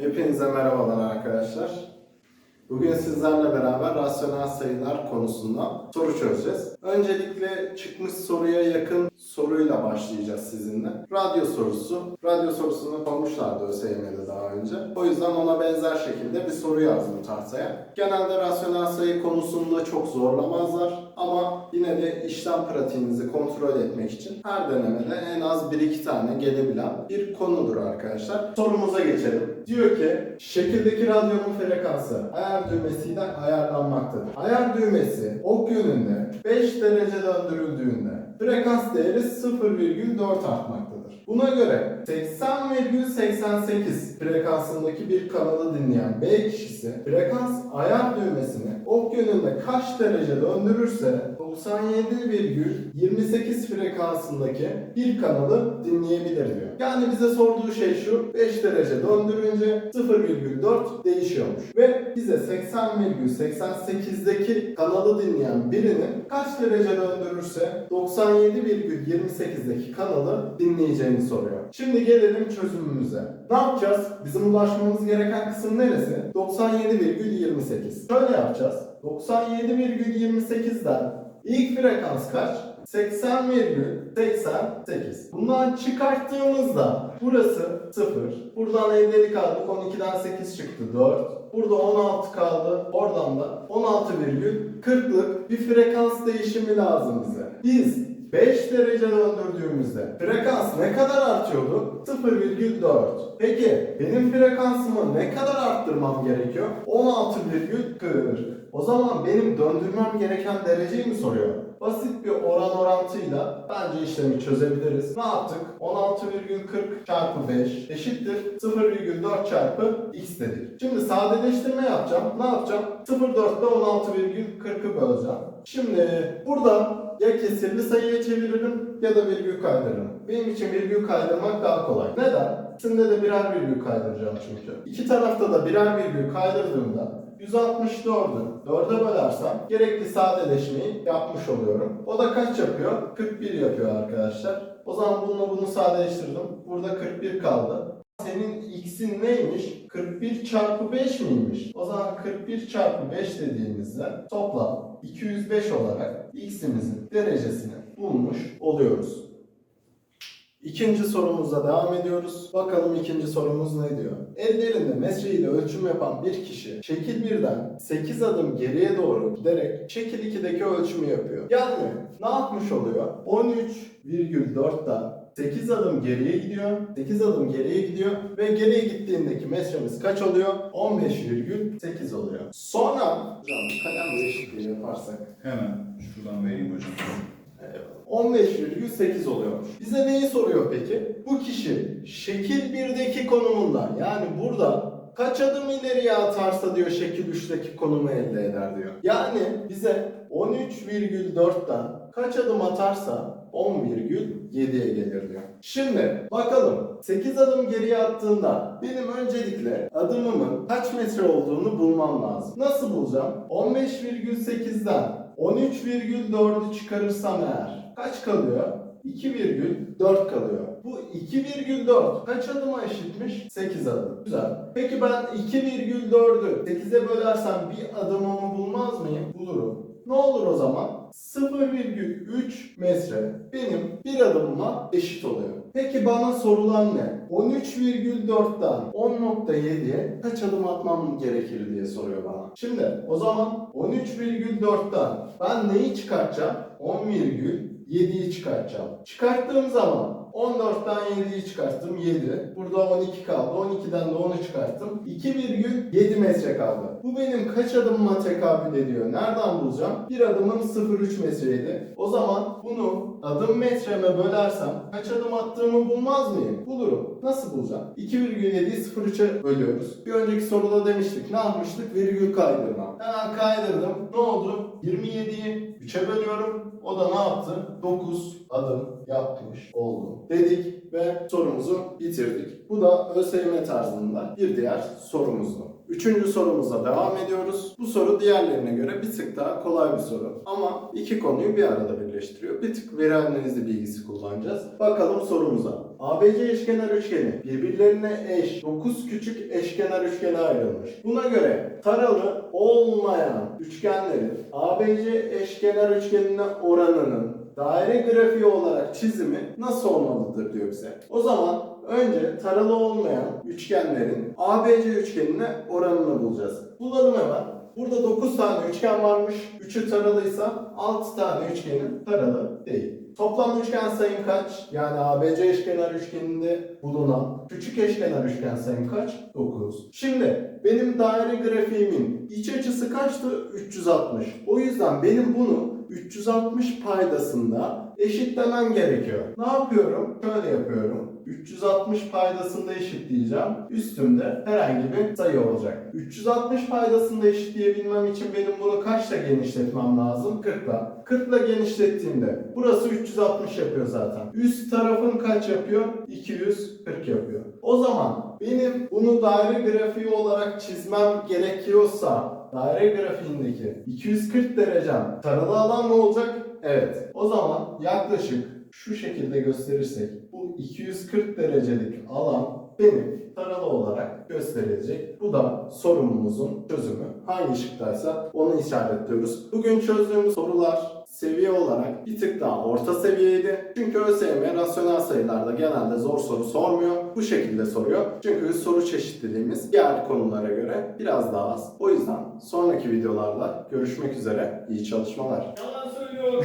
Hepinize merhabalar arkadaşlar. Bugün sizlerle beraber rasyonel sayılar konusunda soru çözeceğiz. Öncelikle çıkmış soruya yakın soruyla başlayacağız sizinle. Radyo sorusu. Radyo sorusunu sormuşlardı ÖSYM'de daha önce. O yüzden ona benzer şekilde bir soru yazdım tahtaya. Genelde rasyonel sayı konusunda çok zorlamazlar ama yine de işlem pratiğinizi kontrol etmek için her denemede en az 1-2 tane gelebilen bir konudur arkadaşlar. Sorumuza geçelim. Diyor ki şekildeki radyonun frekansı ayar düğmesiyle ayarlanmaktadır. Ayar düğmesi ok yönünde 5 derece döndürüldüğünde frekans değeri 0,4 artmaktadır. Buna göre 80,88 frekansındaki bir kanalı dinleyen B kişisi frekans ayar düğmesini ok yönünde kaç derece döndürürse 97,28 frekansındaki bir kanalı dinleyebilir diyor. Yani bize sorduğu şey şu 5 derece döndürünce 0,4 değişiyormuş. Ve bize 80,88'deki kanalı dinleyen birinin kaç derece döndürürse 97,28'deki kanalı dinleyeceğini soruyor. Şimdi gelelim çözümümüze. Ne yapacağız? Bizim ulaşmamız gereken kısım neresi? 97,28. Şöyle yapacağız. 97,28'den ilk frekans kaç? 80,88. Bundan çıkarttığımızda burası 0. Buradan 50'lik aldık. 12'den 8 çıktı 4. Burada 16 kaldı. Oradan da 16,40'lık bir frekans değişimi lazım bize. Biz 5 derece döndürdüğümüzde frekans ne kadar artıyordu? 0,4. Peki benim frekansımı ne kadar arttırmam gerekiyor? 16,40. O zaman benim döndürmem gereken dereceyi mi soruyor? Basit bir oran orantıyla bence işlemi çözebiliriz. Ne yaptık? 16,40 çarpı 5 eşittir 0,4 çarpı x dedik. Şimdi sadeleştirme yapacağım. Ne yapacağım? 0,4'te 16,40'ı böleceğim. Şimdi burada ya kesirli sayıya çeviririm ya da virgül kaydırırım. Benim için virgül kaydırmak daha kolay. Neden? İkisinde de birer virgül kaydıracağım çünkü. İki tarafta da birer virgül kaydırdığımda 164'ü 4'e bölersem gerekli sadeleşmeyi yapmış oluyorum. O da kaç yapıyor? 41 yapıyor arkadaşlar. O zaman bununla bunu sadeleştirdim. Burada 41 kaldı. Senin x'in neymiş? 41 çarpı 5 miymiş? O zaman 41 çarpı 5 dediğimizde toplam 205 olarak x'imizin derecesini bulmuş oluyoruz. İkinci sorumuzla devam ediyoruz. Bakalım ikinci sorumuz ne diyor? Ellerinde metre ile ölçüm yapan bir kişi şekil 1'den 8 adım geriye doğru giderek şekil 2'deki ölçümü yapıyor. Yani ne yapmış oluyor? 13,4'ten 8 adım geriye gidiyor. 8 adım geriye gidiyor ve geriye gittiğindeki metremiz kaç oluyor? 15,8 oluyor. Sonra hocam kalem değişikliği yaparsak Hemen şuradan vereyim hocam. 15,8 oluyormuş. Bize neyi soruyor peki? Bu kişi şekil 1'deki konumundan yani burada kaç adım ileriye atarsa diyor şekil 3'teki konumu elde eder diyor. Yani bize 13,4'ten kaç adım atarsa 10,7'ye gelir diyor. Şimdi bakalım 8 adım geriye attığında benim öncelikle adımımın kaç metre olduğunu bulmam lazım. Nasıl bulacağım? 15,8'den 13,4'ü çıkarırsam eğer kaç kalıyor? 2,4 kalıyor. Bu 2,4 kaç adıma eşitmiş? 8 adım. Güzel. Peki ben 2,4'ü 8'e bölersem bir adımımı bulmaz mıyım? Bulurum. Ne olur o zaman? 0,3 metre benim bir adımıma eşit oluyor. Peki bana sorulan ne? 13,4'ten 10.7'ye kaç adım atmam gerekir diye soruyor bana. Şimdi o zaman 13,4'ten ben neyi çıkartacağım? 10,7'yi çıkartacağım. Çıkarttığım zaman 14'ten 7'yi çıkarttım 7. Burada 12 kaldı. 12'den de 10'u çıkarttım. 2,7 metre kaldı. Bu benim kaç adımıma tekabül ediyor? Nereden bulacağım? Bir adımım 0,3 metreydi. O zaman bunu adım metreme bölersem kaç adım attığımı bulmaz mıyım? Bulurum. Nasıl bulacağım? 2,7'yi 0,3'e bölüyoruz. Bir önceki soruda demiştik. Ne yapmıştık? Virgül kaydırma. Hemen kaydırdım. Ne oldu? 27'yi 3'e bölüyorum. O da ne yaptı? 9 adım yapmış oldu. Dedik ve sorumuzu bitirdik. Bu da ÖSYM tarzında bir diğer sorumuzdu. Üçüncü sorumuza devam ediyoruz. Bu soru diğerlerine göre bir tık daha kolay bir soru. Ama iki konuyu bir arada birleştiriyor. Bir tık veri analizi bilgisi kullanacağız. Bakalım sorumuza. ABC eşkenar üçgeni birbirlerine eş 9 küçük eşkenar üçgene ayrılmış. Buna göre taralı olmayan üçgenlerin ABC eşkenar üçgenine oranının daire grafiği olarak çizimi nasıl olmalıdır diyor bize. O zaman önce taralı olmayan üçgenlerin ABC üçgenine oranını bulacağız. Bulalım hemen. Burada 9 tane üçgen varmış. 3'ü taralıysa 6 tane üçgenin taralı değil. Toplam üçgen sayım kaç? Yani ABC eşkenar üçgeninde bulunan küçük eşkenar üçgen sayım kaç? 9. Şimdi benim daire grafiğimin iç açısı kaçtı? 360. O yüzden benim bunu 360 paydasında eşitlemem gerekiyor. Ne yapıyorum? Şöyle yapıyorum. 360 paydasında eşitleyeceğim. Üstümde herhangi bir sayı olacak. 360 paydasında eşitleyebilmem için benim bunu kaçla genişletmem lazım? 40'la. 40'la genişlettiğimde burası 360 yapıyor zaten. Üst tarafım kaç yapıyor? 240 yapıyor. O zaman benim bunu daire grafiği olarak çizmem gerekiyorsa daire grafiğindeki 240 derecem taralı alan ne olacak? Evet. O zaman yaklaşık şu şekilde gösterirsek bu 240 derecelik alan benim taralı olarak gösterilecek. Bu da sorunumuzun çözümü. Hangi şıktaysa onu işaretliyoruz. Bugün çözdüğümüz sorular seviye olarak bir tık daha orta seviyeydi. Çünkü ÖSYM rasyonel sayılarda genelde zor soru sormuyor. Bu şekilde soruyor. Çünkü soru çeşitliliğimiz diğer konulara göre biraz daha az. O yüzden sonraki videolarda görüşmek üzere. İyi çalışmalar. Yalan söylüyor.